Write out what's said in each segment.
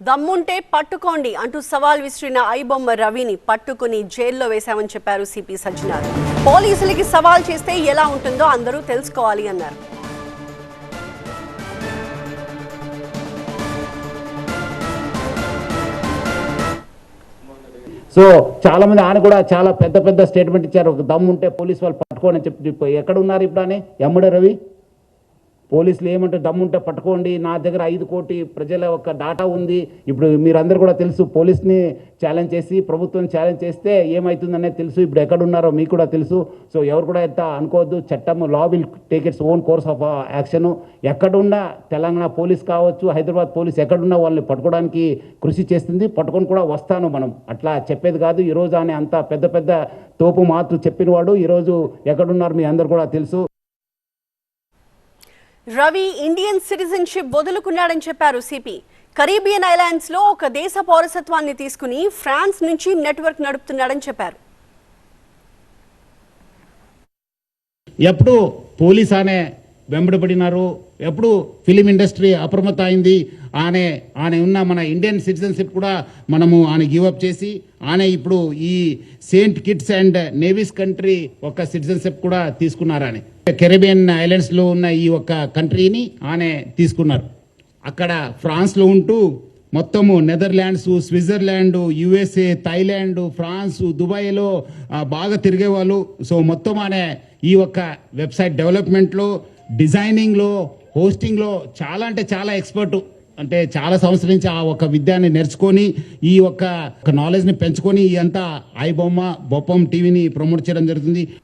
దమ్ముంటే పట్టుకోండి అంటూ సవాల్ విసిరిన ఐబొమ్మ రవిని పట్టుకుని జైల్లో వేశామని చెప్పారు సిపి సజ్జనార్. పోలీసులకి సవాల్ చేస్తే ఎలా ఉంటుందో అందరూ తెలుసుకోవాలి అన్నారు. సో చాలా మంది ఆయన కూడా చాలా పెద్ద పెద్ద స్టేట్మెంట్ ఇచ్చారు. దమ్ముంటే పోలీసు పోలీస్ వాళ్ళు పట్టుకోని చెప్పి చెప్పి ఎక్కడ ఉన్నారు ఇప్పుడు అని ఎమ్మడే రవి? పోలీసులు ఏమంటే దమ్ము ఉంటే పట్టుకోండి నా దగ్గర ఐదు కోటి ప్రజల యొక్క డాటా ఉంది. ఇప్పుడు మీరందరూ కూడా తెలుసు పోలీస్ని ఛాలెంజ్ చేసి ప్రభుత్వం ఛాలెంజ్ చేస్తే ఏమవుతుందనేది తెలుసు. ఇప్పుడు ఎక్కడున్నారో మీకు కూడా తెలుసు. సో ఎవరు కూడా ఎంత అనుకోవద్దు. చట్టం law will take its own course of action ఎక్కడున్నా తెలంగాణ పోలీస్ కావచ్చు హైదరాబాద్ పోలీస్ ఎక్కడున్నా వాళ్ళని పట్టుకోవడానికి కృషి చేస్తుంది. పట్టుకొని కూడా వస్తాను మనం. అట్లా చెప్పేది కాదు. ఈరోజు అనే అంత పెద్ద పెద్ద తోపు మాటలు చెప్పినవాడు. ఈరోజు ఎక్కడున్నారు మీ అందరు కూడా తెలుసు. రవి ఇండియన్ సిటిజన్షిప్ వదులుకున్నాడని చెప్పారు సిపి. కరీబియన్ ఐలాండ్స్లో ఒక దేశ పౌరసత్వాన్ని తీసుకుని ఫ్రాన్స్ నుంచి నెట్వర్క్ నడుపుతున్నాడని చెప్పారు. ఎప్పుడు పోలీస్ అనే వెంబడిపడినారు ఎప్పుడు ఫిలిం ఇండస్ట్రీ అప్రమత్త అయింది. ఆనే ఆనే ఉన్న మన ఇండియన్ సిటిజన్షిప్ కూడా మనము ఆయన గివప్ చేసి ఆనే ఇప్పుడు ఈ Saint Kitts and Nevis country ఒక సిటిజన్షిప్ కూడా తీసుకున్నారని అని కెరీబియన్ ఐలాండ్స్లో ఉన్న ఈ ఒక్క కంట్రీని ఆనే తీసుకున్నారు. అక్కడ ఫ్రాన్స్లో ఉంటూ మొత్తము Netherlands Switzerland USA Thailand France దుబాయ్లో బాగా తిరిగేవాళ్ళు. సో మొత్తం అనే ఈ ఒక్క వెబ్సైట్ డెవలప్మెంట్లో డిజైనింగ్లో హోస్టింగ్లో చాలా అంటే చాలా ఎక్స్పర్ట్. అంటే చాలా సంవత్సరం నుంచి ఆ ఒక విద్యాన్ని నేర్చుకొని ఈ ఒక్క ఒక నాలెడ్జ్ని పెంచుకొని ఈ అంతా ఐబొమ్మ బొప్పం టీవీని ప్రమోట్ చేయడం జరుగుతుంది.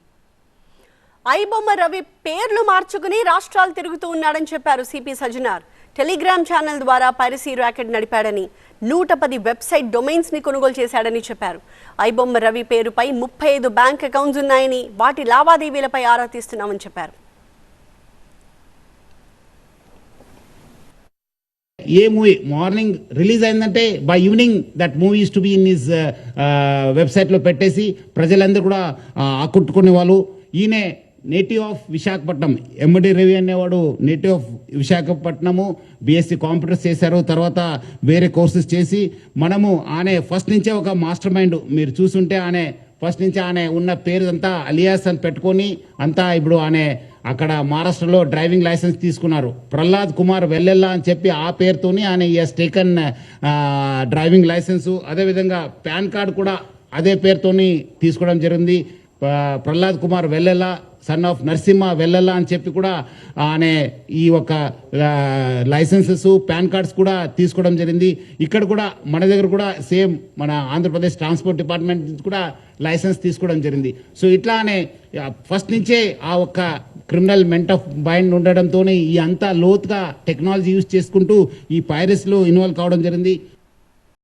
ఐబొమ్మ రవి పేర్లు మార్చుకుని రాష్ట్రాలు తిరుగుతూ ఉన్నాడని చెప్పారు సిపి సజ్జనార్. టెలిగ్రామ్ ఛానల్ ద్వారా పైరసీ ర్యాకెట్ నడిపాడని నూట పది వెబ్సైట్ డొమైన్స్ని కొనుగోలు చేశాడని చెప్పారు. ఐబొమ్మ రవి పేరుపై ముప్పై ఐదు బ్యాంక్ అకౌంట్స్ ఉన్నాయని వాటి లావాదేవీలపై ఆరా తీస్తున్నామని చెప్పారు. ఏ మూవీ మార్నింగ్ రిలీజ్ అయిందంటే by evening that movie to be in his వెబ్సైట్లో పెట్టేసి ప్రజలందరూ కూడా ఆకట్టుకునే వాళ్ళు. ఈయనే నేటివ్ ఆఫ్ విశాఖపట్నం ఎంబడి రవి అనేవాడు native of Visakhapatnam BSc computers చేశారు. తర్వాత వేరే కోర్సెస్ చేసి మనము ఆనే ఫస్ట్ నుంచే ఒక మాస్టర్ మైండ్ మీరు చూసుంటే ఆనే ఫస్ట్ నుంచి ఆనే ఉన్న పేరు అంతా అలియాస్ అని పెట్టుకొని అంతా ఇప్పుడు ఆనే అక్కడ మహారాష్ట్రలో డ్రైవింగ్ లైసెన్స్ తీసుకున్నారు. ప్రహ్లాద్ కుమార్ వెల్లెల్లా అని చెప్పి ఆ పేరుతోని ఆయన ఈ టేకన్ డ్రైవింగ్ లైసెన్సు అదేవిధంగా పాన్ కార్డు కూడా అదే పేరుతోని తీసుకోవడం జరిగింది. ప్రహ్లాద్ కుమార్ వెల్లెల్లా సన్ ఆఫ్ నరసింహ వెల్లెల్లా అని చెప్పి కూడా ఆయన ఈ ఒక లైసెన్సెస్ పాన్ కార్డ్స్ కూడా తీసుకోవడం జరిగింది. ఇక్కడ కూడా మన దగ్గర కూడా సేమ్ మన ఆంధ్రప్రదేశ్ ట్రాన్స్పోర్ట్ డిపార్ట్మెంట్ నుంచి కూడా లైసెన్స్ తీసుకోవడం జరిగింది. సో ఇట్లానే ఫస్ట్ నుంచే ఆ ఒక్క క్రిమినల్ మెంట్ ఆఫ్ మైండ్ ఉండడంతోనే ఈ అంతా లోతుగా టెక్నాలజీ యూజ్ చేసుకుంటూ ఈ పైరస్లో ఇన్వాల్వ్ కావడం జరిగింది.